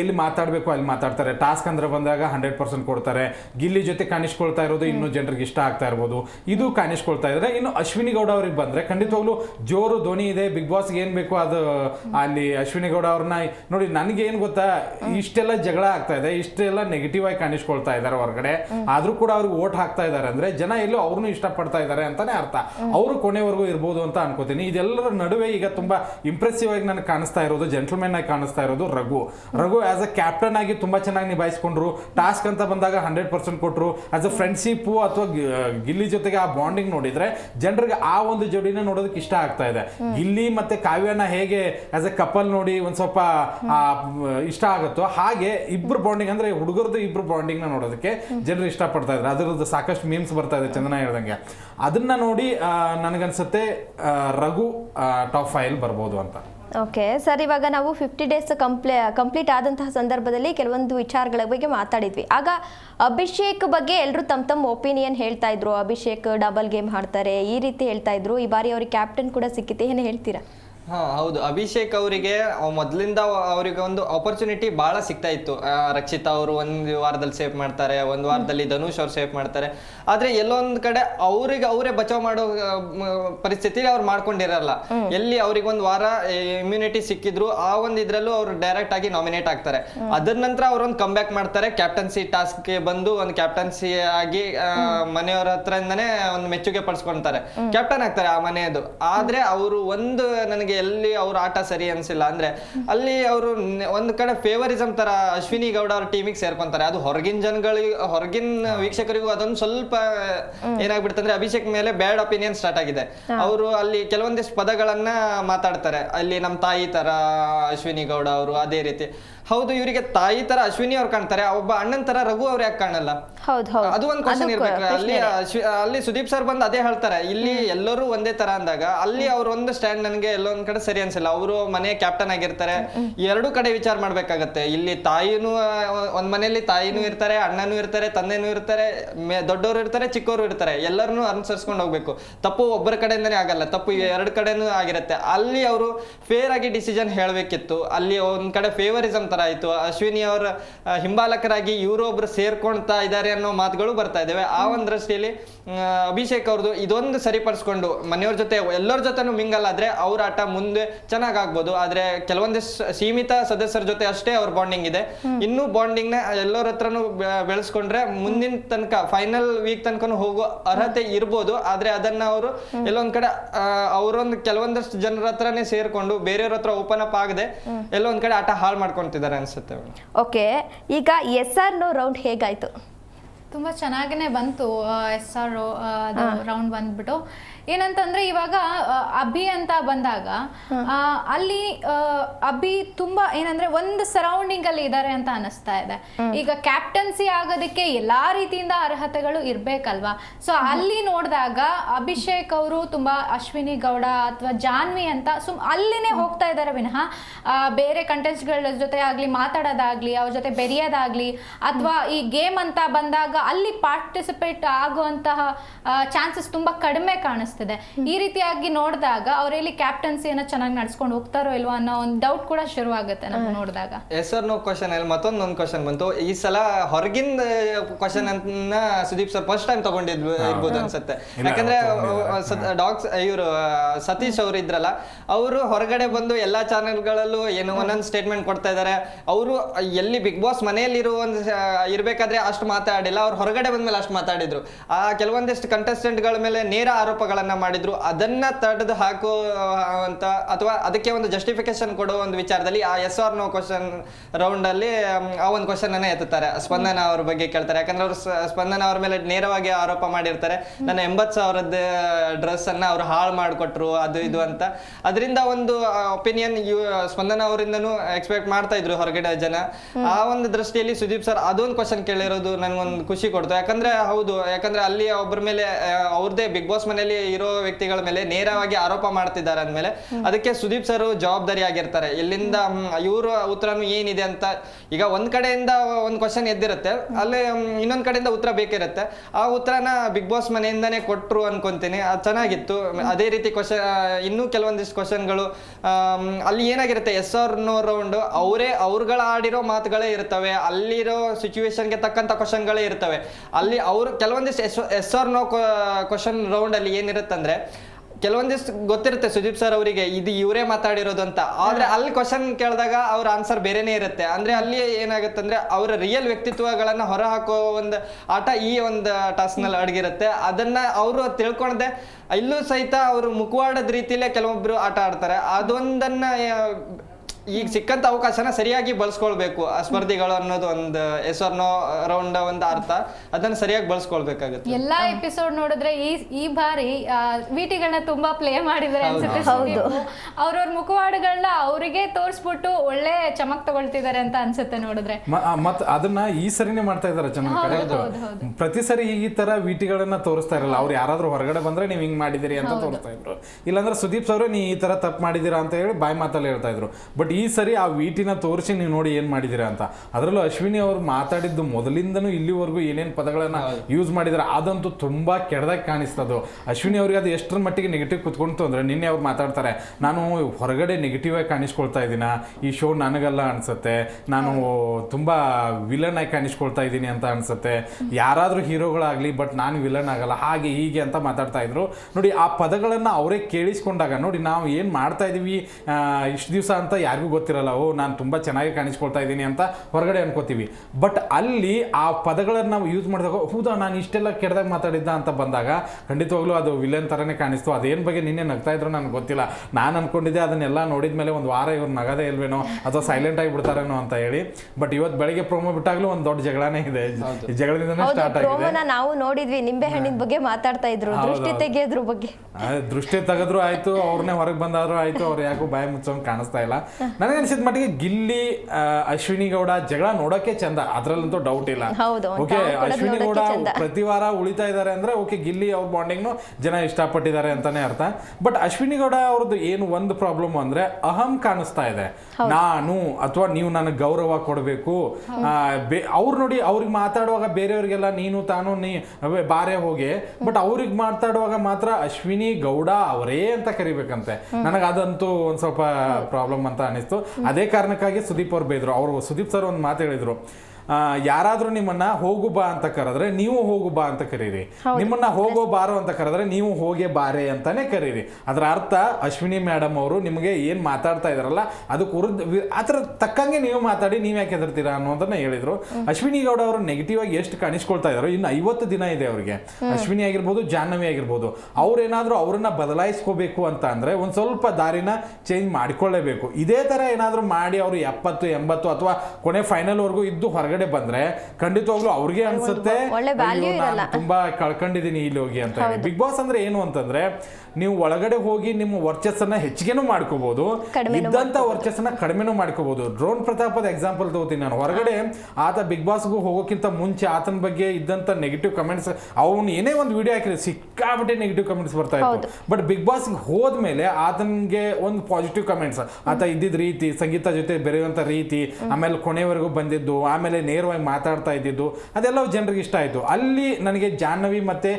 ಎಲ್ಲಿ ಮಾತಾಡ್ಬೇಕು ಅಲ್ಲಿ ಮಾತಾಡ್ತಾರೆ. ಟಾಸ್ಕ್ ಅಂದ್ರೆ ಬಂದಾಗ ಹಂಡ್ರೆಡ್ ಪರ್ಸೆಂಟ್ ಕೊಡ್ತಾರೆ. ಗಿಲ್ಲಿ ಜೊತೆ ಕಾಣಿಸ್ಕೊಳ್ತಾ ಇರೋದು ಇನ್ನು ಜನರಿಗೆ ಇಷ್ಟ ಆಗ್ತಾ ಇರ್ಬೋದು. ಇದು ಕಾಣಿಸ್ಕೊಳ್ತಾ ಇದ್ರೆ ಇನ್ನು ಅಶ್ವಿನಿ ಗೌಡ ಅವ್ರಿಗೆ ಬಂದ್ರೆ ಖಂಡಿತವಾಗ್ಲೂ ಜೋರು ಧ್ವನಿ ಇದೆ. ಬಿಗ್ ಬಾಸ್ಗೆ ಏನ್ ಬೇಕು ಅದು ಅಲ್ಲಿ ಅಶ್ವಿನಿ ಗೌಡ ಅವ್ರನ್ನ ನೋಡಿ ನನಗೆ ಏನ್ ಗೊತ್ತಾ ಇಷ್ಟೆಲ್ಲ ಜಗಳ ಆಗ್ತಾ ಇದೆ ಇಷ್ಟೆಲ್ಲ ನೆಗೆಟಿವ್ ಆಗಿ ಕಾಣಿಸ್ಕೊಳ್ತಾ ಇದ್ದಾರೆ ಹೊರಗಡೆ. ಆದ್ರೂ ಕೂಡ ಅವ್ರಿಗೆ ಓಟ್ ಹಾಕ್ತಾ ಇದ್ದಾರೆ ಅಂದ್ರೆ ಜನ ಎಲ್ಲೋ ಅವ್ರನ್ನೂ ಇಷ್ಟಪಡ್ತಾ ಇದ್ದಾರೆ ಅಂತಾನೆ ಅರ್ಥ. ಅವರು ಕೊನೆವರೆಗೂ ಇರ್ಬೋದು ಅಂತ ಅನ್ಕೋತೀನಿ. ಇದೆಲ್ಲರ ನಡುವೆ ಈಗ ತುಂಬಾ ಇಂಪ್ರೆಸಿವ್ ಆಗಿ ನನಗೆ ಕಾಣಿಸ್ತಾ ಇರೋದು ಜೆಂಟಲ್ಮೆನ್ ಆಗಿ ಕಾಣಿಸ್ತಾ ಇರೋದು Raghu. Raghu as a captain ಆಗಿ ತುಂಬಾ ಚೆನ್ನಾಗಿ ನಿಭಾಯಿಸ್ಕೊಂಡ್ರು. ಟಾಸ್ಕ್ ಅಂತ ಬಂದಾಗ ಹಂಡ್ರೆಡ್ ಪರ್ಸೆಂಟ್ ಕೊಟ್ಟರು ಆಸ್ ಅ ಫ್ರೆಂಡ್ಶಿಪ್ ಅಥವಾ ಗಿಲ್ಲಿ ಜೊತೆಗೆ ಆ ಬಾಂಡಿಂಗ್ ನೋಡಿದ್ರೆ ಜನರಿಗೆ ಆ ಒಂದು ಜೋಡಿನ ನೋಡೋದಕ್ಕೆ ಇಷ್ಟ ಆಗ್ತಾ ಇದೆ. ಗಿಲ್ಲಿ ಮತ್ತೆ ಕಾವ್ಯನ ಹೇಗೆ ಆಸ್ ಎ ಕಪಲ್ ನೋಡಿ ಒಂದ್ ಸ್ವಲ್ಪ ಇಷ್ಟ ಆಗುತ್ತೋ ಹಾಗೆ ಇಬ್ರು ಬಾಂಡಿಂಗ್ ಅಂದ್ರೆ ಹುಡುಗರದ್ದು ಇಬ್ರು ಬಾಂಡಿಂಗ್ನ ನೋಡೋದಕ್ಕೆ ಜನರು ಇಷ್ಟಪಡ್ತಾ ಇದ್ದಾರೆ. ಅದರದ್ದು ಸಾಕಷ್ಟು ಮೀಮ್ಸ್ ಬರ್ತಾ ಇದೆ ಚಂದನ ಹೇಳ್ದಂಗೆ. ಅದನ್ನ ನೋಡಿ ನನಗನ್ಸುತ್ತೆ ರಘು ಟಾಪ್ ಫೈವ್ ಬರ್ಬೋದು ಅಂತ. ಓಕೆ ಸರ್ ಇವಾಗ ನಾವು ಫಿಫ್ಟಿ ಡೇಸ್ ಕಂಪ್ಲೇ ಕಂಪ್ಲೀಟ್ ಆದಂತಹ ಸಂದರ್ಭದಲ್ಲಿ ಕೆಲವೊಂದು ವಿಚಾರಗಳ ಬಗ್ಗೆ ಮಾತಾಡಿದ್ವಿ. ಆಗ ಅಭಿಷೇಕ್ ಬಗ್ಗೆ ಎಲ್ಲರೂ ತಮ್ಮ ತಮ್ಮ ಒಪಿನಿಯನ್ ಹೇಳ್ತಾ ಇದ್ರು. ಅಭಿಷೇಕ್ ಡಬಲ್ ಗೇಮ್ ಆಡ್ತಾರೆ, ಈ ರೀತಿ ಹೇಳ್ತಾ ಇದ್ರು. ಈ ಬಾರಿ ಅವ್ರಿಗೆ ಕ್ಯಾಪ್ಟನ್ ಕೂಡ ಸಿಕ್ಕಿದೆ ಏನು ಹೇಳ್ತೀರಾ? ಹಾ ಹೌದು. ಅಭಿಷೇಕ್ ಅವರಿಗೆ ಮೊದಲಿಂದ ಅವರಿಗೆ ಒಂದು ಆಪರ್ಚುನಿಟಿ ಬಹಳ ಸಿಗ್ತಾ ಇತ್ತು. ರಕ್ಷಿತಾ ಅವರು ಒಂದು ವಾರದಲ್ಲಿ ಸೇವ್ ಮಾಡ್ತಾರೆ ಒಂದು ವಾರದಲ್ಲಿ ಧನುಷ್ ಅವ್ರು ಸೇವ್ ಮಾಡ್ತಾರೆ. ಆದ್ರೆ ಎಲ್ಲೊಂದ್ ಕಡೆ ಅವ್ರಿಗೆ ಅವರೇ ಬಚಾವ್ ಮಾಡೋ ಪರಿಸ್ಥಿತಿ ಅವ್ರು ಮಾಡ್ಕೊಂಡಿರಲ್ಲ. ಎಲ್ಲಿ ಅವ್ರಿಗೆ ಒಂದು ವಾರ ಇಮ್ಯುನಿಟಿ ಸಿಕ್ಕಿದ್ರು ಆ ಒಂದ್ ಇದ್ರಲ್ಲೂ ಅವ್ರು ಡೈರೆಕ್ಟ್ ಆಗಿ ನಾಮಿನೇಟ್ ಆಗ್ತಾರೆ. ಅದ್ರ ನಂತರ ಅವ್ರೊಂದು ಕಮ್ ಬ್ಯಾಕ್ ಮಾಡ್ತಾರೆ ಕ್ಯಾಪ್ಟನ್ಸಿ ಟಾಸ್ಕ್ ಬಂದು ಒಂದು ಕ್ಯಾಪ್ಟನ್ಸಿ ಆಗಿ ಮನೆಯವರ ಹತ್ರದಿಂದನೇ ಒಂದು ಮೆಚ್ಚುಗೆ ಪಡಿಸ್ಕೊಂತಾರೆ. ಕ್ಯಾಪ್ಟನ್ ಆಗ್ತಾರೆ ಆ ಮನೆಯದು. ಆದ್ರೆ ಅವರು ಒಂದು ನನಗೆ ನನಗೆ ಎಲ್ಲಿ ಅವ್ರ ಆಟ ಸರಿ ಅನ್ಸಿಲ್ಲ ಅಂದ್ರೆ ಅಲ್ಲಿ ಅವರು ಒಂದ್ ಕಡೆ ಫೇವರಿಸಮ್ ತರ ಅಶ್ವಿನಿ ಗೌಡ ಅವ್ರ ಟೀಮಿಗೆ ಸೇರ್ಕೊಂತಾರೆ. ಅದು ಹೊರಗಿನ ಜನಗಳಿಗೆ ಹೊರಗಿನ ವೀಕ್ಷಕರಿಗೂ ಅದೊಂದು ಸ್ವಲ್ಪ ಏನಾಗ್ಬಿಡ್ತಂದ್ರೆ ಅಭಿಷೇಕ್ ಮೇಲೆ ಬ್ಯಾಡ್ ಒಪಿನಿಯನ್ ಸ್ಟಾರ್ಟ್ ಆಗಿದೆ. ಅವರು ಅಲ್ಲಿ ಕೆಲವೊಂದಿಷ್ಟು ಪದಗಳನ್ನ ಮಾತಾಡ್ತಾರೆ. ಅಲ್ಲಿ ನಮ್ಮ ತಾಯಿ ತರ ಅಶ್ವಿನಿ ಗೌಡ ಅವರು ಅದೇ ರೀತಿ. ಹೌದು ಇವರಿಗೆ ತಾಯಿ ತರ ಅಶ್ವಿನಿ ಅವ್ರು ಕಾಣ್ತಾರೆ ಒಬ್ಬ ಅಣ್ಣನ್ ತರ ರಘು ಅವ್ರು ಯಾಕೆ ಕಾಣಲ್ಲ? ಹೌದು ಹೌದು. ಅದು ಒಂದ್ ಕ್ವಶನ್ ಇರ್ಬೇಕು. ಅಲ್ಲಿ ಅಶ್ವಿ- ಅಲ್ಲಿ ಸುದೀಪ್ ಸರ್ ಬಂದು ಅದೇ ಹೇಳ್ತಾರೆ ಇಲ್ಲಿ ಎಲ್ಲರೂ ಒಂದೇ ತರ ಅಂದಾಗ ಅಲ್ಲಿ ಅವ್ರ ಒಂದು ಸ್ಟ್ಯಾಂಡ್ ನನಗೆ ಎಲ್ಲೊಂದ್ ಕಡೆ ಸರಿ ಅನ್ಸಿಲ್ಲ. ಅವರು ಮನೆ ಕ್ಯಾಪ್ಟನ್ ಆಗಿರ್ತಾರೆ ಎರಡು ಕಡೆ ವಿಚಾರ ಮಾಡ್ಬೇಕಾಗತ್ತೆ. ಇಲ್ಲಿ ತಾಯಿನೂ ಆ, ಒಂದ್ ಮನೆಯಲ್ಲಿ ತಾಯಿನೂ ಇರ್ತಾರೆ ಅಣ್ಣನೂ ಇರ್ತಾರೆ ತಂದೆನೂ ಇರ್ತಾರೆ ಮೆ- ದೊಡ್ಡವರು ಇರ್ತಾರೆ ಚಿಕ್ಕವರು ಇರ್ತಾರೆ. ಎಲ್ಲರನ್ನೂ ಅನುಸರಿಸ್ಕೊಂಡು ಹೋಗ್ಬೇಕು. ತಪ್ಪು ಒಬ್ಬರ ಕಡೆಯಿಂದನೇ ಆಗಲ್ಲ ತಪ್ಪು ಎರಡು ಕಡೆನೂ ಆಗಿರುತ್ತೆ. ಅಲ್ಲಿ ಅವರು ಫೇರ್ ಆಗಿ ಡಿಸಿಷನ್ ಹೇಳಬೇಕಿತ್ತು. ಅಲ್ಲಿ ಒಂದ್ ಕಡೆ ಫೇವರಿಸಮ್ ತರ ಆಯ್ತು. ಅಶ್ವಿನಿ ಅವರ ಹಿಂಬಾಲಕರಾಗಿ ಇವರು ಒಬ್ರು ಸೇರ್ಕೊಳ್ತಾ ಇದ್ದಾರೆ ಅನ್ನೋ ಮಾತುಗಳು ಬರ್ತಾ ಇದಾವೆ. ಆ ಒಂದ್ ದೃಷ್ಟಿಯಲ್ಲಿ ಅಭಿಷೇಕ್ ಅವ್ರದ್ದು ಇದೊಂದು ಸರಿಪಡಿಸ್ಕೊಂಡು ಮನೆಯವ್ರ ಜೊತೆ ಎಲ್ಲರ ಜೊತೆನೂ ಮಿಂಗಲ್ ಆದ್ರೆ ಅವ್ರ ಆಟ ಮುಂದೆ ಚೆನ್ನಾಗ್ ಆಗ್ಬೋದು. ಆದ್ರೆ ಕೆಲವೊಂದಿಷ್ಟು ಸೀಮಿತ ಸದಸ್ಯರ ಜೊತೆ ಅಷ್ಟೇ ಅವ್ರ ಬಾಂಡಿಂಗ್ ಇದೆ. ಇನ್ನೂ ಬಾಂಡಿಂಗ್ನ ಎಲ್ಲರ ಹತ್ರನೂ ಬೆಳೆಸ್ಕೊಂಡ್ರೆ ಮುಂದಿನ ತನಕ ಫೈನಲ್ ವೀಕ್ ತನಕ ಹೋಗೋ ಅರ್ಹತೆ ಇರ್ಬೋದು. ಆದ್ರೆ ಅದನ್ನ ಅವರು ಎಲ್ಲೊಂದ್ ಕಡೆ ಅವರೊಂದು ಕೆಲವೊಂದಷ್ಟು ಜನರ ಹತ್ರನೇ ಸೇರ್ಕೊಂಡು ಬೇರೆಯವ್ರ ಹತ್ರ ಓಪನ್ ಅಪ್ ಆಗದೆ ಎಲ್ಲೊಂದ್ ಕಡೆ ಆಟ ಹಾಳು ಮಾಡ್ಕೊಂತಿದ್ದಾರೆ. ಅನ್ಸುತ್ತೆ ಮೇಡಮ್. ಓಕೆ ಈಗ ಎಸ್ ಆರ್ ನೋ ರೌಂಡ್ ಹೇಗಾಯ್ತು? ತುಂಬ ಚೆನ್ನಾಗೇ ಬಂತು ಎಸ್ ಆರ್ ಅದು ರೌಂಡ್ ಬಂದ್ಬಿಟ್ಟು. ಏನಂತಂದ್ರೆ ಇವಾಗ ಆ, ಅಭಿ ಅಂತ ಬಂದಾಗ ಆ, ಅಲ್ಲಿ ಆ, ಅಭಿ ತುಂಬಾ ಏನಂದ್ರೆ ಒಂದು ಸರೌಂಡಿಂಗ್ ಅಲ್ಲಿ ಇದ್ದಾರೆ ಅಂತ ಅನಿಸ್ತಾ ಇದೆ. ಈಗ ಕ್ಯಾಪ್ಟನ್ಸಿ ಆಗೋದಕ್ಕೆ ಎಲ್ಲಾ ರೀತಿಯಿಂದ ಅರ್ಹತೆಗಳು ಇರ್ಬೇಕಲ್ವಾ? ಸೊ ಅಲ್ಲಿ ನೋಡಿದಾಗ ಅಭಿಷೇಕ್ ಅವರು ತುಂಬಾ ಅಶ್ವಿನಿ ಗೌಡ ಅಥವಾ ಜಾನ್ವಿ ಅಂತ ಸುಮ್ ಅಲ್ಲಿನೇ ಹೋಗ್ತಾ ಇದ್ದಾರೆ ವಿನಃ. ಆ, ಬೇರೆ ಕಂಟೆಂಟ್ಸ್ಗಳ ಜೊತೆ ಆಗ್ಲಿ ಮಾತಾಡೋದಾಗ್ಲಿ ಅವ್ರ ಜೊತೆ ಬೆರೆಯೋದಾಗ್ಲಿ ಅಥವಾ ಈ ಗೇಮ್ ಅಂತ ಬಂದಾಗ ಅಲ್ಲಿ ಪಾರ್ಟಿಸಿಪೇಟ್ ಆಗುವಂತಹ ಚಾನ್ಸಸ್ ತುಂಬಾ ಕಡಿಮೆ ಕಾಣಿಸ್ತಿದೆ. ಈ ರೀತಿಯಾಗಿ ನೋಡಿದಾಗ ಕ್ಯಾಪ್ಟನ್ಸಿ ಕ್ಯಾಪ್ಟನ್ಸಿಯನ್ನ ಚೆನ್ನಾಗಿ ನಡ್ಸ್ಕೊಂಡು ಹೋಗ್ತಾರೋ ಇಲ್ವಾ ಅನ್ನೋ ಒಂದು ಡೌಟ್ ಕೂಡ ಶುರುವಾಗುತ್ತೆ ನಮ್ಗೆ ನೋಡಿದಾಗ. ಎಸ್ ನೋ ಕ್ವಶನ್ ಅಲ್ಲಿ ಮತ್ತೊಂದೊಂದು ಕ್ವಶನ್ ಬಂತು. ಈ ಸಲ ಹೊರಗಿಂದ ಕ್ವಶನ್ ಅನ್ನ ಸುದೀಪ್ ಸರ್ ಫಸ್ಟ್ ಟೈಮ್ ತಗೊಂಡಿದ್ವಿ ಇರ್ಬೋದು ಅನ್ಸುತ್ತೆ. ಯಾಕಂದ್ರೆ. ಡಾಗ್ಸ್ ಇವರು ಸತೀಶ್ ಅವರು ಇದ್ರಲ್ಲ ಅವರು ಹೊರಗಡೆ ಬಂದು ಎಲ್ಲಾ ಚಾನೆಲ್ಗಳಲ್ಲೂ ಏನು ಒಂದೊಂದು ಸ್ಟೇಟ್ಮೆಂಟ್ ಕೊಡ್ತಾ ಇದ್ದಾರೆ ಅವರು ಎಲ್ಲಿ ಬಿಗ್ ಬಾಸ್ ಮನೆಯಲ್ಲಿರುವ ಒಂದು ಇರಬೇಕಾದ್ರೆ ಅಷ್ಟು ಮಾತಾಡಿಲ್ಲ. ಅವ್ರು ಹೊರಗಡೆ ಬಂದ್ಮೇಲೆ ಅಷ್ಟು ಮಾತಾಡಿದ್ರು. ಆ ಕೆಲವೊಂದಿಷ್ಟು ಕಂಟೆಸ್ಟೆಂಟ್ಗಳ ಮೇಲೆ ನೇರ ಮಾಡಿದ್ರು ಅದನ್ನ ತಡೆದು ಹಾಕೋ ಅಂತ ಅಥವಾ ಅದಕ್ಕೆ ಒಂದು ಜಸ್ಟಿಫಿಕೇಶನ್ ಕೊಡೋ ಒಂದು ವಿಚಾರದಲ್ಲಿ ಆ yes or no question round ಅಲ್ಲಿ ಆ ಒಂದು ಕ್ವಶನ್ ಅನ್ನ ಎತ್ತುತ್ತಾರೆ. ಸ್ಪಂದನ ಅವ್ರ ಬಗ್ಗೆ ಕೇಳ್ತಾರೆ. ಯಾಕಂದ್ರೆ ಅವರು ಸ್ಪಂದನ ಅವ್ರ ಮೇಲೆ ನೇರವಾಗಿ ಆರೋಪ ಮಾಡಿರ್ತಾರೆ. ನನ್ನ ಎಂಬತ್ತು ಸಾವಿರದ ಡ್ರೆಸ್ ಅನ್ನ ಅವ್ರು ಹಾಳು ಮಾಡಿಕೊಟ್ರು ಅದು ಇದು ಅಂತ. ಅದರಿಂದ ಒಂದು ಒಪಿನಿಯನ್ ಸ್ಪಂದನ ಅವರಿಂದನೂ ಎಕ್ಸ್ಪೆಕ್ಟ್ ಮಾಡ್ತಾ ಇದ್ರು ಹೊರಗಡೆ ಜನ. ಆ ಒಂದು ದೃಷ್ಟಿಯಲ್ಲಿ ಸುದೀಪ್ ಸರ್ ಅದೊಂದು ಕ್ವಶನ್ ಕೇಳಿರೋದು ನನ್ಗೊಂದು ಖುಷಿ ಕೊಡ್ತು. ಯಾಕಂದ್ರೆ ಹೌದು. ಯಾಕಂದ್ರೆ ಅಲ್ಲಿ ಒಬ್ಬರ ಮೇಲೆ ಅವ್ರದೇ ಬಿಗ್ ಬಾಸ್ ಮನೆಯಲ್ಲಿ ಇರೋ ವ್ಯಕ್ತಿಗಳ ಮೇಲೆ ನೇರವಾಗಿ ಆರೋಪ ಮಾಡ್ತಿದ್ದಾರೆ ಅಂದ್ಮೇಲೆ ಅದಕ್ಕೆ ಸುದೀಪ್ ಸರ್ ಜವಾಬ್ದಾರಿ ಆಗಿರ್ತಾರೆ. ಇಲ್ಲಿಂದ ಇವ್ರ ಉತ್ತರನು ಏನಿದೆ ಅಂತ ಈಗ ಒಂದ್ ಕಡೆಯಿಂದ ಒಂದ್ ಕ್ವಶನ್ ಎದ್ದಿರುತ್ತೆ. ಅಲ್ಲಿ ಇನ್ನೊಂದ್ ಕಡೆಯಿಂದ ಉತ್ತರ ಬೇಕಿರುತ್ತೆ. ಆ ಉತ್ತರನ ಬಿಗ್ ಬಾಸ್ ಮನೆಯಿಂದಾನೇ ಕೊಟ್ರು ಅನ್ಕೊಂತೀನಿ. ಅದು ಚೆನ್ನಾಗಿತ್ತು. ಅದೇ ರೀತಿ ಕ್ವಶನ್ ಇನ್ನೂ ಕೆಲವೊಂದಿಷ್ಟು ಕ್ವಶನ್ಗಳು ಅಲ್ಲಿ ಏನಾಗಿರುತ್ತೆ ಎಸ್ ಆರ್ ನೋ ರೌಂಡ್ ಅವರೇ ಅವ್ರುಗಳ ಆಡಿರೋ ಮಾತುಗಳೇ ಇರ್ತವೆ. ಅಲ್ಲಿರೋ ಸಿಚುವೇಶನ್ಗೆ ತಕ್ಕಂತ ಕ್ವಶನ್ಗಳೇ ಇರ್ತವೆ. ಅಲ್ಲಿ ಅವರು ಕೆಲವೊಂದಿಷ್ಟು yes yes or no question round ಅಲ್ಲಿ ಏನಿರುತ್ತಂದ್ರೆ ಕೆಲವೊಂದಿಷ್ಟು ಗೊತ್ತಿರುತ್ತೆ ಸುದೀಪ್ ಸರ್ ಅವರಿಗೆ ಇದು ಇವರೇ ಮಾತಾಡಿರೋದು ಅಂತ. ಆದ್ರೆ ಅಲ್ಲಿ ಕ್ವಶನ್ ಕೇಳಿದಾಗ ಅವ್ರ ಆನ್ಸರ್ ಬೇರೆನೇ ಇರುತ್ತೆ. ಅಂದ್ರೆ ಅಲ್ಲಿ ಏನಾಗುತ್ತೆ ಅಂದ್ರೆ ಅವರ ರಿಯಲ್ ವ್ಯಕ್ತಿತ್ವಗಳನ್ನ ಹೊರ ಹಾಕೋ ಒಂದು ಆಟ ಈ ಒಂದು ಟಾಸ್ಕ್ನಲ್ಲಿ ಅಡಗಿರುತ್ತೆ. ಅದನ್ನ ಅವರು ತಿಳ್ಕೊಂಡೆ ಇಲ್ಲೂ ಸಹಿತ ಅವರು ಮುಖವಾಡದ ರೀತಿಲೇ ಕೆಲವೊಬ್ರು ಆಟ ಆಡ್ತಾರೆ. ಅದೊಂದನ್ನ ಈಗ ಸಿಕ್ಕಂತ ಅವಕಾಶನ ಸರಿಯಾಗಿ ಬಳಸ್ಕೊಳ್ಬೇಕು. ಆ ಸ್ಪರ್ಧಿಗಳು ಅನ್ನೋದು ಒಂದು ಎಸ್ ಆರ್ ನೋ ರೌಂಡ್ ಒಂದು ಅರ್ಥ. ಅದನ್ನ ಸರಿಯಾಗಿ ಬಳಸ್ಕೊಳ್ಬೇಕಾಗುತ್ತೆ. ಎಲ್ಲಾ ಎಪಿಸೋಡ್ ನೋಡಿದ್ರೆ ಈ ಈ ಬಾರಿ ವಿಟಿಗಳನ್ನ ತುಂಬಾ ಪ್ಲೇ ಮಾಡಿದ್ರೆ ಅನ್ಸುತ್ತೆ ಹೌದು. ಅವ್ರವ್ರ ಮುಖವಾಡಗಳನ್ನ ಅವರಿಗೆ ತೋರಿಸ್ಬಿಟ್ಟು ಒಳ್ಳೆ ಚಮಕ್ ತಗೊಳ್ತಿದ್ದಾರೆ ಅಂತ ಅನ್ಸುತ್ತೆ ನೋಡಿದ್ರೆ. ಮತ್ತೆ ಮತ್ ಅದನ್ನ ಈ ಸರಿನೇ ಮಾಡ್ತಾ ಇದಾರೆ ಚೆನ್ನಾಗಿ. ಪ್ರತಿ ಸರಿ ಈ ತರ ವಿಟಿಗಳನ್ನ ತೋರಿಸ್ತಾ ಇರಲ್ಲ. ಅವ್ರು ಯಾರಾದ್ರೂ ಹೊರಗಡೆ ಬಂದ್ರೆ ನೀವ್ ಹಿಂಗ್ ಮಾಡಿದಿರಿ ಅಂತ ತೋರಿಸ್ತಾ ಇದ್ರು. ಇಲ್ಲಾಂದ್ರೆ ಸುದೀಪ್ ಸರ್ ನೀ ಈ ತರ ತಪ್ಪು ಮಾಡಿದೀರಾ ಅಂತ ಹೇಳಿ ಬಾಯಿ ಮಾತಲ್ಲಿ ಹೇಳ್ತಾ ಇದ್ರು. ಬಟ್ ಈ ಸರಿ ಆ ವೀಟಿನ ತೋರಿಸಿ ನೀವು ನೋಡಿ ಏನ್ ಮಾಡಿದಿರಾ ಅಂತ. ಅದರಲ್ಲೂ ಅಶ್ವಿನಿ ಅವರು ಮಾತಾಡಿದ್ದು ಮೊದಲಿಂದನೂ ಇಲ್ಲಿವರೆಗೂ ಏನೇನು ಪದಗಳನ್ನ ಯೂಸ್ ಮಾಡಿದಾರೆ ಅದಂತೂ ತುಂಬಾ ಕೆಡದಾಗಿ ಕಾಣಿಸ್ತದು. ಅಶ್ವಿನಿ ಅವ್ರಿಗೆ ಅದು ಎಷ್ಟರ ಮಟ್ಟಿಗೆ ನೆಗೆಟಿವ್ ಕುತ್ಕೊಂತು ಅಂದ್ರೆ ನಿನ್ನೆ ಅವ್ರು ಮಾತಾಡ್ತಾರೆ ನಾನು ಹೊರಗಡೆ ನೆಗೆಟಿವ್ ಆಗಿ ಕಾಣಿಸ್ಕೊಳ್ತಾ ಇದ್ದೀನ? ಈ ಶೋ ನನಗಲ್ಲ ಅನ್ಸುತ್ತೆ. ನಾನು ತುಂಬಾ ವಿಲನ್ ಆಗಿ ಕಾಣಿಸ್ಕೊಳ್ತಾ ಇದ್ದೀನಿ ಅಂತ ಅನ್ಸುತ್ತೆ. ಯಾರಾದ್ರೂ ಹೀರೋಗಳಾಗ್ಲಿ ಬಟ್ ನಾನು ವಿಲನ್ ಆಗಲ್ಲ. ಹಾಗೆ ಹೀಗೆ ಅಂತ ಮಾತಾಡ್ತಾ ಇದ್ರು. ನೋಡಿ ಆ ಪದಗಳನ್ನ ಅವರೇ ಕೇಳಿಸ್ಕೊಂಡಾಗ ನೋಡಿ ನಾವು ಏನ್ ಮಾಡ್ತಾ ಇದೀವಿ ಇಷ್ಟು ದಿವಸ ಅಂತ ಯಾರಿಗೂ ಯಾರಿಗೂ ಗೊತ್ತಿರಲ್ಲ ಓ ನಾನು ತುಂಬ ಚೆನ್ನಾಗಿ ಕಾಣಿಸ್ಕೊಳ್ತಾ ಇದ್ದೀನಿ ಅಂತ ಹೊರಗಡೆ ಅನ್ಕೋತೀವಿ. ಬಟ್ ಅಲ್ಲಿ ಆ ಪದಗಳನ್ನು ನಾವು ಯೂಸ್ ಮಾಡಿದಾಗ ಹೌದಾ ನಾನು ಇಷ್ಟೆಲ್ಲ ಕೆಡ್ದಾಗ ಮಾತಾಡಿದ್ದ ಅಂತ ಬಂದಾಗ ಖಂಡಿತವಾಗ್ಲೂ ಅದು ವಿಲನ್ ಥರನೇ ಕಾಣಿಸ್ತು. ಅದೇನು ಬಗ್ಗೆ ನಿನ್ನೆ ನಗ್ತಾ ಇದ್ರು ನನಗೆ ಗೊತ್ತಿಲ್ಲ. ನಾನು ಅನ್ಕೊಂಡಿದ್ದೆ ಅದನ್ನೆಲ್ಲ ನೋಡಿದ ಮೇಲೆ ಒಂದು ವಾರ ಇವ್ರು ನಗದೇ ಇಲ್ವೇನೋ ಅಥವಾ ಸೈಲೆಂಟ್ ಆಗಿ ಬಿಡ್ತಾರೇನೋ ಅಂತ ಹೇಳಿ. ಬಟ್ ಇವತ್ತು ಬೆಳಗ್ಗೆ ಪ್ರೋಮೋ ಬಿಟ್ಟಾಗಲೂ ಒಂದು ದೊಡ್ಡ ಜಗಳನೇ ಇದೆ. ಜಗಳದಿಂದನೇ ಸ್ಟಾರ್ಟ್ ಆಗಿದೆ. ಪ್ರೋಮೋನ ನಾವು ನೋಡಿದ್ವಿ ನಿಂಬೆ ಹಣ್ಣಿನ ಬಗ್ಗೆ ಮಾತಾಡ್ತಾ ಇದ್ರು ದೃಷ್ಟಿ ತೆಗೆದ್ರ ಬಗ್ಗೆ. ಆ, ದೃಷ್ಟಿ ತೆಗೆದ್ರು ಆಯ್ತು ಅವ್ರನ್ನೇ ಹೊರಗೆ ಬಂದಾದ್ರು ಆಯ್ತು ಅವ್ರು ಯಾಕೋ ಬಾಯಿ ಮುಚ್ಚೋಂಗ್ ಕಾಣಿಸ್ತಾ ಇಲ್ಲ. ನನಗೆ ಅನ್ಸಿದ ಮಟ್ಟಿಗೆ ಗಿಲ್ಲಿ ಅಶ್ವಿನಿ ಗೌಡ ಜಗಳ ನೋಡಕ್ಕೆ ಚಂದ. ಅದ್ರಲ್ಲಂತೂ ಡೌಟ್ ಇಲ್ಲ. ಹೌದು, ಓಕೆ ಅಶ್ವಿನಿ ಗೌಡ. ಪ್ರತಿ ವಾರ ಉಳಿತಾ ಇದ್ದಾರೆ ಅಂದ್ರೆ ಓಕೆ ಗಿಲ್ಲಿ ಅವ್ರ ಬಾಂಡಿಂಗ್ನು ಜನ ಇಷ್ಟಪಟ್ಟಿದ್ದಾರೆ ಅಂತಾನೆ ಅರ್ಥ. ಬಟ್ ಅಶ್ವಿನಿ ಗೌಡ ಅವ್ರದ್ದು ಏನು ಒಂದು ಪ್ರಾಬ್ಲಮ್ ಅಂದ್ರೆ ಅಹಂ ಕಾಣಿಸ್ತಾ ಇದೆ. ನಾನು ಅಥವಾ ನೀವು ನನಗೆ ಗೌರವ ಕೊಡಬೇಕು. ಅವ್ರು ನೋಡಿ ಅವ್ರಿಗೆ ಮಾತಾಡುವಾಗ ಬೇರೆಯವ್ರಿಗೆಲ್ಲ ನೀನು ತಾನು ನೀ ಬಾರೆ ಹೋಗಿ. ಬಟ್ ಅವ್ರಿಗೆ ಮಾತಾಡುವಾಗ ಮಾತ್ರ ಅಶ್ವಿನಿ ಗೌಡ ಅವರೇ ಅಂತ ಕರಿಬೇಕಂತೆ. ನನಗೆ ಅದಂತೂ ಒಂದ್ ಸ್ವಲ್ಪ ಪ್ರಾಬ್ಲಮ್ ಅಂತ ಅನಿಸ್ತು ಅದೇ ಕಾರಣಕ್ಕಾಗಿ ಸುದೀಪ್ ಅವ್ರು ಬೈದ್ರು ಅವರು ಸುದೀಪ್ ಸರ್ ಒಂದು ಮಾತು ಹೇಳಿದ್ರು. ಯಾರಾದ್ರೂ ನಿಮ್ಮನ್ನ ಹೋಗು ಬಾ ಅಂತ ಕರೆದ್ರೆ ನೀವು ಹೋಗು ಬಾ ಅಂತ ಕರೀರಿ. ನಿಮ್ಮನ್ನ ಹೋಗೋ ಬಾರೋ ಅಂತ ಕರೆದ್ರೆ ನೀವು ಹೋಗೇ ಬಾರೆ ಅಂತಾನೆ ಕರೀರಿ. ಅದರ ಅರ್ಥ ಅಶ್ವಿನಿ ಮೇಡಮ್ ಅವರು ನಿಮಗೆ ಏನ್ ಮಾತಾಡ್ತಾ ಇದಾರಲ್ಲ ಅದಕ್ಕೆ ಉರ್ದ್ ಅದ್ರ ತಕ್ಕಂಗೆ ನೀವು ಮಾತಾಡಿ ನೀವು ಯಾಕೆ ಹೆದರ್ತೀರಾ ಅನ್ನೋದನ್ನ ಹೇಳಿದ್ರು. ಅಶ್ವಿನಿ ಗೌಡ ಅವರು ನೆಗೆಟಿವ್ ಆಗಿ ಎಷ್ಟು ಕಾಣಿಸ್ಕೊಳ್ತಾ ಇದಾರೋ ಇನ್ನು ಐವತ್ತು ದಿನ ಇದೆ ಅವರಿಗೆ. ಅಶ್ವಿನಿ ಆಗಿರ್ಬೋದು ಜಾಹ್ನವಿ ಆಗಿರ್ಬೋದು ಅವ್ರೇನಾದ್ರೂ ಅವ್ರನ್ನ ಬದಲಾಯಿಸ್ಕೋಬೇಕು ಅಂತ ಅಂದ್ರೆ ಒಂದ್ ಸ್ವಲ್ಪ ದಾರಿನ ಚೇಂಜ್ ಮಾಡ್ಕೊಳ್ಳೇಬೇಕು ಇದೇ ತರ ಏನಾದರೂ ಮಾಡಿ ಅವರು ಎಪ್ಪತ್ತು ಎಂಬತ್ತು ಅಥವಾ ಕೊನೆ ಫೈನಲ್ ಇದ್ದು ಇದ್ದು ಹೊರಗಡೆ ಬಂದ್ರೆ ಖಂಡಿತವಾಗ್ಲೂ ಅವ್ರಿಗೆ ಅನ್ಸುತ್ತೆ. ತುಂಬಾ ಕಳ್ಕೊಂಡಿದೀನಿ ಇಲ್ಲಿ ಹೋಗಿ ಅಂತ ಬಿಗ್ ಬಾಸ್ ಅಂದ್ರೆ ಏನು ಅಂತಂದ್ರೆ ನೀವು ಒಳಗಡೆ ಹೋಗಿ ನಿಮ್ಮ ವರ್ಚಸ್ಸನ್ನ ಹೆಚ್ಚಿಗೆನೂ ಮಾಡ್ಕೋಬಹುದು ಇದ್ದಂತ ವರ್ಚಸ್ಸನ್ನ ಕಡಿಮೆನೂ ಮಾಡ್ಕೋಬಹುದು ಡ್ರೋನ್ ಪ್ರತಾಪದ ಎಕ್ಸಾಂಪಲ್ ತಗೋತೀನಿ ನಾನು. ಹೊರಗಡೆ ಆತ ಬಿಗ್ ಬಾಸ್ಗೂ ಹೋಗೋಕ್ಕಿಂತ ಮುಂಚೆ ಆತನ ಬಗ್ಗೆ ಇದ್ದಂತ ನೆಗೆಟಿವ್ ಕಮೆಂಟ್ಸ್ ಅವನು ಏನೇ ಒಂದು ವಿಡಿಯೋ ಹಾಕಿದ್ರೆ ಸಿಕ್ಕಾಬಿಟ್ಟೆ ನೆಗೆಟಿವ್ ಕಮೆಂಟ್ಸ್ ಬರ್ತಾ ಇತ್ತು. ಬಟ್ ಬಿಗ್ ಬಾಸ್ ಹೋದ್ಮೇಲೆ ಆತನಿಗೆ ಒಂದು ಪಾಸಿಟಿವ್ ಕಮೆಂಟ್ಸ್ ಆತ ಇದ್ದಿದ್ದ ರೀತಿ ಸಂಗೀತ ಜೊತೆ ಬೆರೆಯುವಂತ ರೀತಿ ಆಮೇಲೆ ಕೊನೆವರೆಗೂ ಬಂದಿದ್ದು ಆಮೇಲೆ ನೇರವಾಗಿ ಮಾತಾಡ್ತಾ ಇದ್ದಿದ್ದು ಅದೆಲ್ಲ ಜನರಿಗೆ ಇಷ್ಟ ಆಯ್ತು. ಅಲ್ಲಿ ನನಗೆ ಜಾಹ್ನವಿ ಮತ್ತೆ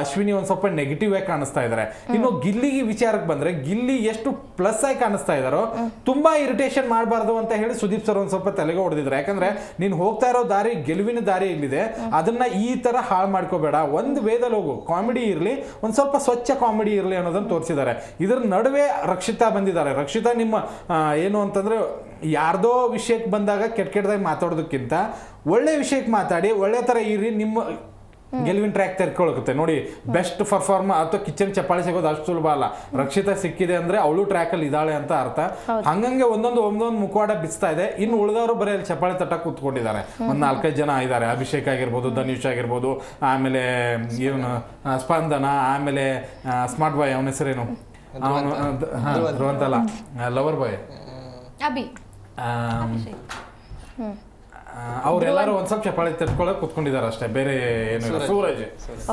ಅಶ್ವಿನಿ ಒಂದ್ ಸ್ವಲ್ಪ ನೆಗೆಟಿವ್ ಆಗಿ ಕಾಣಿಸ್ತಾ ಇದ್ದಾರೆ ಇನ್ನು ಗಿಲ್ಲಿಗೆ ವಿಚಾರಕ್ಕೆ ಬಂದ್ರೆ ಗಿಲ್ಲಿ ಎಷ್ಟು ಪ್ಲಸ್ ಆಗಿ ಕಾಣಿಸ್ತಾ ಇದಾರೋ ತುಂಬಾ ಇರಿಟೇಷನ್ ಮಾಡಬಾರ್ದು ಅಂತ ಹೇಳಿ ಸುದೀಪ್ ಸರ್ ಒಂದ್ ಸ್ವಲ್ಪ ತಲೆಗೆ ಹೊಡೆದಿದ್ರು. ಯಾಕಂದ್ರೆ ನೀನ್ ಹೋಗ್ತಾ ಇರೋ ದಾರಿ ಗೆಲುವಿನ ದಾರಿ ಇಲ್ಲಿದೆ. ಅದನ್ನ ಈ ತರ ಹಾಳು ಮಾಡ್ಕೋಬೇಡ. ಒಂದ್ ವೇದಲ್ಲಿ ಹೋಗು. ಕಾಮಿಡಿ ಇರ್ಲಿ ಒಂದ್ ಸ್ವಲ್ಪ ಸ್ವಚ್ಛ ಕಾಮಿಡಿ ಇರ್ಲಿ ಅನ್ನೋದನ್ನ ತೋರಿಸಿದ್ದಾರೆ. ಇದ್ರ ನಡುವೆ ರಕ್ಷಿತಾ ಬಂದಿದ್ದಾರೆ. ರಕ್ಷಿತಾ ನಿಮ್ಮ ಏನು ಅಂತಂದ್ರೆ ಯಾರ್ದೋ ವಿಷಯಕ್ಕೆ ಬಂದಾಗ ಕೆಟ್ಟ ಕೆಟ್ಟದಾಗಿ ಮಾತಾಡೋದಕ್ಕಿಂತ ಒಳ್ಳೆ ವಿಷಯಕ್ಕೆ ಮಾತಾಡಿ ಒಳ್ಳೆ ತರ ಇರಿ ನಿಮ್ಮ ಗೆಲುವಿನ ಟ್ರ್ಯಾಕ್ ತೆರ್ಕೊಳಕತ್ತೆ. ನೋಡಿ ಬೆಸ್ಟ್ ಪರ್ಫಾರ್ಮ್ ಅಥವಾ ಕಿಚನ್ ಚಪ್ಪಾಳಿ ಸಿಗೋದು ಅಷ್ಟು ಸುಲಭ ಅಲ್ಲ. ರಕ್ಷಿತಾ ಸಿಕ್ಕಿದೆ ಅಂದ್ರೆ ಅವಳು ಟ್ರ್ಯಾಕ್ ಅಲ್ಲಿ ಇದ್ದಾಳೆ ಅಂತ ಅರ್ಥ. ಹಂಗಂಗೆ ಒಂದೊಂದು ಒಂದೊಂದು ಮುಖವಾಡ ಬಿಸ್ತಾ ಇದೆ. ಇನ್ನು ಉಳಿದವರು ಬರೀ ಅಲ್ಲಿ ಚಪ್ಪಾಳಿ ತಟ್ಟ ಕೂತ್ಕೊಂಡಿದ್ದಾರೆ. ಒಂದ್ ನಾಲ್ಕೈದು ಜನ ಇದ್ದಾರೆ. ಅಭಿಷೇಕ್ ಆಗಿರ್ಬೋದು ಧನುಷ್ ಆಗಿರ್ಬೋದು ಆಮೇಲೆ ಇವನು ಸ್ಪಂದನ ಆಮೇಲೆ ಸ್ಮಾರ್ಟ್ ಬಾಯ್ ಅವನ ಹೆಸರೇನು? ಅವನು ಲವರ್ ಬಾಯ್ ಅಭಿ. ಅವರೆಲ್ಲರೂ ಒಂದ್ ಸ್ವಲ್ಪ ಚಪ್ಪಾಳಿ ತಟ್ಕೊಳಕ್ ಕುತ್ಕೊಂಡಿದ್ದಾರೆ ಅಷ್ಟೇ ಬೇರೆ ಏನು ಇಲ್ಲ. ಸೂರಜ್.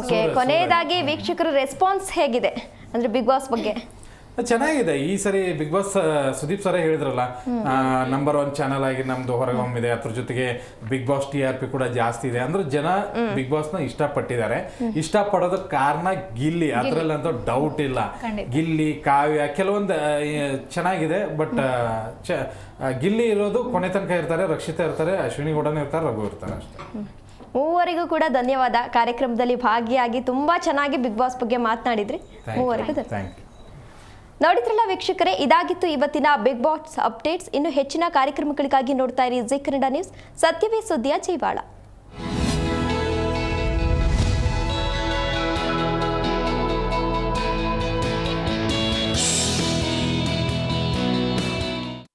ಓಕೆ ಕೊನೆಯದಾಗಿ ವೀಕ್ಷಕರ ರೆಸ್ಪಾನ್ಸ್ ಹೇಗಿದೆ? ಅಂದ್ರೆ ಬಿಗ್ ಬಾಸ್ ಬಗ್ಗೆ. ಚೆನ್ನಾಗಿದೆ. ಈ ಸರಿ ಬಿಗ್ ಬಾಸ್ ಸುದೀಪ್ ಸರೇ ಹೇಳಿದ್ರಲ್ಲ ನಂಬರ್ ಒನ್ ಚಾನಲ್ ಆಗಿ ನಮ್ದು ಹೊರಗೊಮ್ಮಿದೆ ಅದ್ರ ಜೊತೆಗೆ Bigg Boss T R P ಕೂಡ ಜಾಸ್ತಿ ಇದೆ. ಅಂದ್ರೆ ಜನ ಬಿಗ್ ಬಾಸ್ನ ಇಷ್ಟಪಟ್ಟಿದ್ದಾರೆ. ಇಷ್ಟಪಡೋದ ಕಾರಣ ಗಿಲ್ಲಿ. ಅದ್ರಲ್ಲಂತೂ ಡೌಟ್ ಇಲ್ಲ. ಗಿಲ್ಲಿ ಕಾವ್ಯ ಕೆಲವೊಂದು ಚೆನ್ನಾಗಿದೆ ಬಟ್ ಗಿಲ್ಲಿ ಇರೋದು ಕೊನೆ ತನಕ ಇರ್ತಾರೆ ರಕ್ಷಿತಾ ಇರ್ತಾರೆ ಅಶ್ವಿನಿ ಗೌಡನೇ ಇರ್ತಾರೆ ರಘು ಇರ್ತಾರೆ ಅಷ್ಟೇ. ಮೂವರಿಗೂ ಕೂಡ ಧನ್ಯವಾದ. ಕಾರ್ಯಕ್ರಮದಲ್ಲಿ ಭಾಗಿಯಾಗಿ ತುಂಬಾ ಚೆನ್ನಾಗಿ ಬಿಗ್ ಬಾಸ್ ಬಗ್ಗೆ ಮಾತನಾಡಿದ್ರಿ. ಮೂವರಿಗೂ ಥ್ಯಾಂಕ್ ಯು ನೋಡಿದ್ರಲ್ಲ ವೀಕ್ಷಕರೇ, ಇದಾಗಿತ್ತು ಇವತ್ತಿನ ಬಿಗ್ ಬಾಸ್ ಅಪ್ಡೇಟ್ಸ್. ಇನ್ನು ಹೆಚ್ಚಿನ ಕಾರ್ಯಕ್ರಮಗಳಿಗಾಗಿ ನೋಡ್ತಾ ಇರಿ ಜಿ ಕನ್ನಡ ನ್ಯೂಸ್. ಸತ್ಯವೇ ಸುದ್ದಿಯ ಜೈವಾಳ.